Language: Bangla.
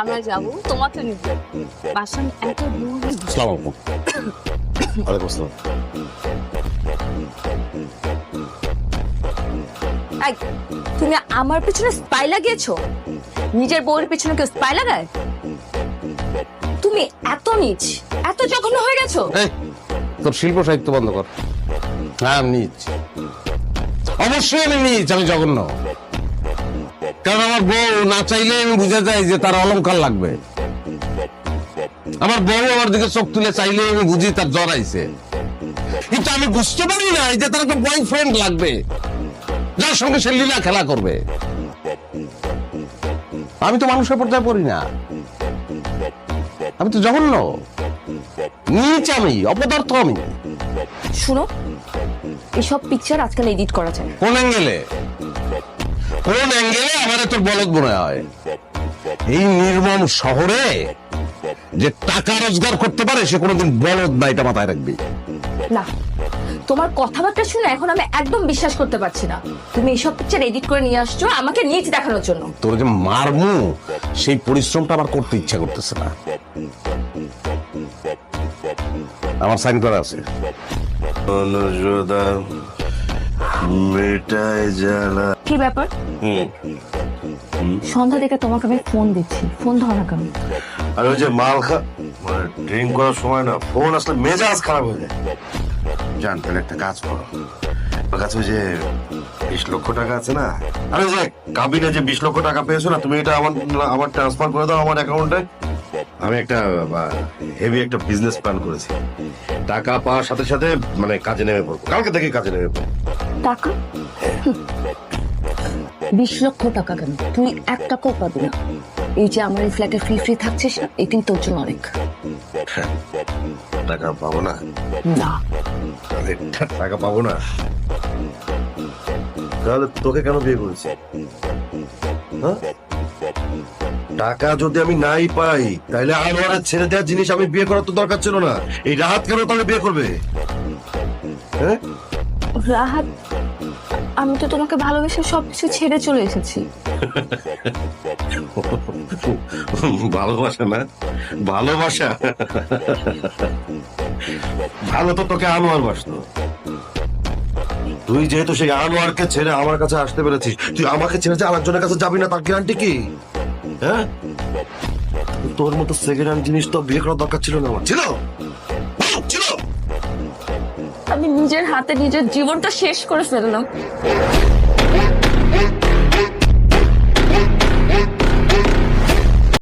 আমরা যাব তোমাকে বাসন এত দূর আসসালামু আলাইকুম। ওয়ালাইকুম আসসালাম। এই, তুমি আমার পিছনে স্পাই লাগিয়েছো? নিজের বউয়ের পিছনে কেউ স্পাই লাগায়? তুমি এত নিচ এত জঘন্য হয়ে গেছো। এই তোর শিল্প সাহিত্য বন্ধ কর। হ্যাঁ আমি নিচ। অবশ্যই আমি নিচ আমি জঘন্য। কারণ আমার বউ না চাইলে আমি বুঝে যাই যে তার অলংকার লাগবে। আমার বউ আমার দিকে চোখ তুলে চাইলে আমি বুঝি তার জ্বর আইছে। কিন্তু আমি বুঝতে পারি না যে তার একটা বয়ফ্রেন্ড লাগবে যার সঙ্গে সে লীলা খেলা করবে। আমি তো মানুষের পর্যায়ে পড়ি না। আমি তো জঘন্য। নিচ আমি অপদার্থ আমি। শুনো এসব পিকচার আজকাল এডিট করা যায়। কোন অ্যাঙ্গেলে কোন অ্যাঙ্গেলে আমার তোর বলদ মনে হয়? এই নির্মম শহরে যে টাকা রোজগার করতে পারে সে কোনোদিন বলদ না এটা মাথায় রাখবি। না তোমার কথাবার্তা শুনে এখন আমি একদম বিশ্বাস করতে পারছি না। তুমি এসব পিকচার এডিট করে নিয়ে আসছো আমাকে নিচ দেখানোর জন্য। তোর যে মারমু সেই পরিশ্রমটা আমার করতে ইচ্ছা করতেছে না। আমার সাইন করা আছে। অনুযোদা মেটায় জ্বালা। কি ব্যাপার? সন্ধ্যা থেকে তোমাকে আমি ফোন দিচ্ছি। ফোন ধরো না কেন? আর ওই যে মাল খা মানে ড্রিঙ্ক করার সময় না ফোন আসলে মেজাজ খারাপ হয়ে যায়। জান তাহলে একটা কাজ করো। ওর কাছে যে বিশ লক্ষ টাকা আছে না আরে যে কাবিনে যে বিশ লক্ষ টাকা পেয়েছ না তুমি এটা আমার আমার ট্রান্সফার করে দাও আমার অ্যাকাউন্টে আমি একটা হেভি একটা বিজনেস প্ল্যান করেছি। টাকা পাওয়ার সাথে সাথে মানে কাজে নেমে পড়ব। কালকে থেকে কাজে নেমে পড়ব। টাকা? বিশ লক্ষ টাকা কেন? তুই এক টাকাও পাবি না। এই যে আমার এই ফ্ল্যাটে ফ্রি ফ্রি থাকছিস এটাই তোর জন্য অনেক। টাকা পাবো না? না। টাকা পাবো না? তাহলে তোকে কেন বিয়ে করেছি? হ্যাঁ? টাকা যদি আমি নাই পাই তাহলে আনোয়ারের ছেড়ে দেওয়ার জিনিস আমি বিয়ে করার তো দরকার ছিল না। এই রাহাত কেন তাহলে বিয়ে করবে? হ্যাঁ? রাহাত, আমি তো তোমাকে ভালোবেসে সবকিছু ছেড়ে চলে এসেছি। ভালোবাসা না? ভালোবাসা? ভালো তো তোকে আনোয়ার বাসতো। তুই যেহেতু সেই আনোয়ারকে ছেড়ে আমার কাছে আসতে পেরেছিস, তুই আমাকে ছেড়ে যে আরেকজনের কাছে যাবি না তার গ্যারান্টি কি? হ্যাঁ? তোর মতো সেকেন্ড হ্যান্ড জিনিস তো বিয়ে করার দরকার ছিল না আমার। ছিল? ছিল? আমি নিজের হাতে নিজের জীবনটা শেষ করে ফেললাম।